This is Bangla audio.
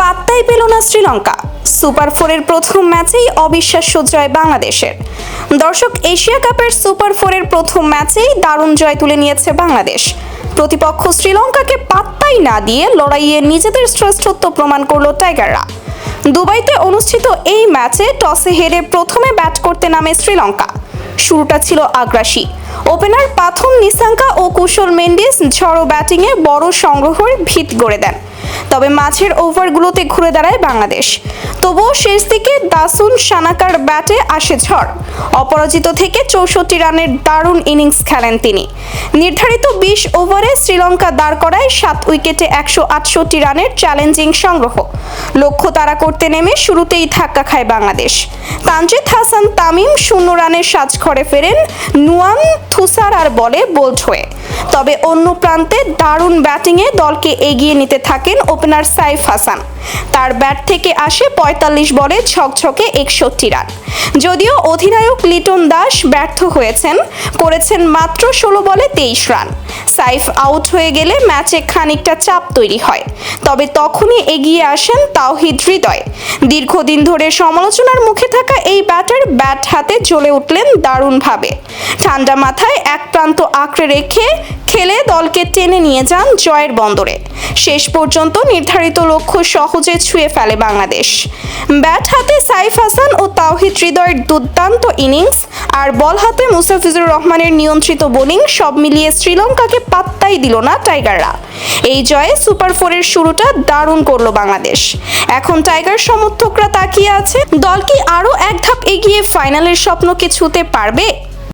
পাত্তাই পেল না শ্রীলঙ্কা। সুপার ফোরের প্রথম ম্যাচেই অবিশ্বাস্য জয় বাংলাদেশের। দর্শক, এশিয়া কাপের সুপার ফোরের প্রথম ম্যাচেই দারুণ জয় তুলে নিয়েছে বাংলাদেশ। প্রতিপক্ষ শ্রীলঙ্কাকে পাত্তাই না দিয়ে লড়াইয়ে নিজেদের শ্রেষ্ঠত্ব প্রমাণ করল টাইগাররা। দুবাইতে অনুষ্ঠিত এই ম্যাচে টসে হেরে প্রথমে ব্যাট করতে নামে শ্রীলঙ্কা। শুরুটা ছিল আগ্রাসী। ওপেনার পাথম নিসাঙ্কা ও কুশল মেন্ডিস ঝড়ো ব্যাটিংয়ে বড় সংগ্রহের ভিত গড়ে দেন। তবে মাঝের ওভারগুলোতে ঘুরে দাঁড়ায় বাংলাদেশ। তবুও শেষ দিকে দাসুন সানাকার ব্যাটে আসে ঝড়। অপরাজিত থেকে চৌষট্টি রানের দারুণ ইনিংস খেলেন তিনি। নির্ধারিত বিশ ওভারে শ্রীলঙ্কা দাঁড় করায় সাত উইকেটে একশো আটষট্টি রানের চ্যালেঞ্জিং সংগ্রহ। লক্ষ্য তারা করতে নেমে শুরুতেই ধাক্কা খায় বাংলাদেশ। তানজিদ হাসান তামিম শূন্য রানের সাজঘরে ফেরেন নুয়ান থুসার আর বলে বোল্ড হয়ে। তবে অন্য প্রান্তে দারুণ ব্যাটিংয়ে দলকে এগিয়ে নিতে থাকেন ওপেনার সাইফ হাসান। তার ব্যাট থেকে আসে পঁয়তাল্লিশ বলে ঝকঝকে একষট্টি রান। যদিও অধিনায়ক লিটন দাস ব্যর্থ হয়েছেন, করেছেন মাত্র ষোলো বলে তেইশ রান। সাইফ আউট হয়ে গেলে ম্যাচে খানিকটা চাপ তৈরি হয়। তবে তখনই এগিয়ে আসেন তাওহিদ হৃদয়। দীর্ঘদিন ধরে সমালোচনার মুখে থাকা এই ব্যাটার ব্যাট হাতে জ্বলে উঠলেন দারুণভাবে। ঠান্ডা মাথায় এক প্রান্ত আঁকড়ে রেখে খেলে দলকে টেনে নিয়ে যান জয়ের বন্দরে। শেষ পর্যন্ত নির্ধারিত লক্ষ্য সহজে ছুঁয়ে ফেলে বাংলাদেশ। ব্যাট হাতে সাইফ হাসান ও তাওহিদ হৃদয়ের দুর্দান্ত ইনিংস আর বল হাতে মুস্তাফিজুর রহমানের নিয়ন্ত্রিত বোলিং সব মিলিয়ে শ্রীলঙ্কাকে পাত্তাই দিল না টাইগাররা। এই জয়ে সুপার ফোরের শুরুটা দারুণ করল বাংলাদেশ। এখন টাইগার সমর্থকরা তাকিয়ে আছে দল কি আরও এক ধাপ এগিয়ে ফাইনালের স্বপ্নকে ছুঁতে পারবে?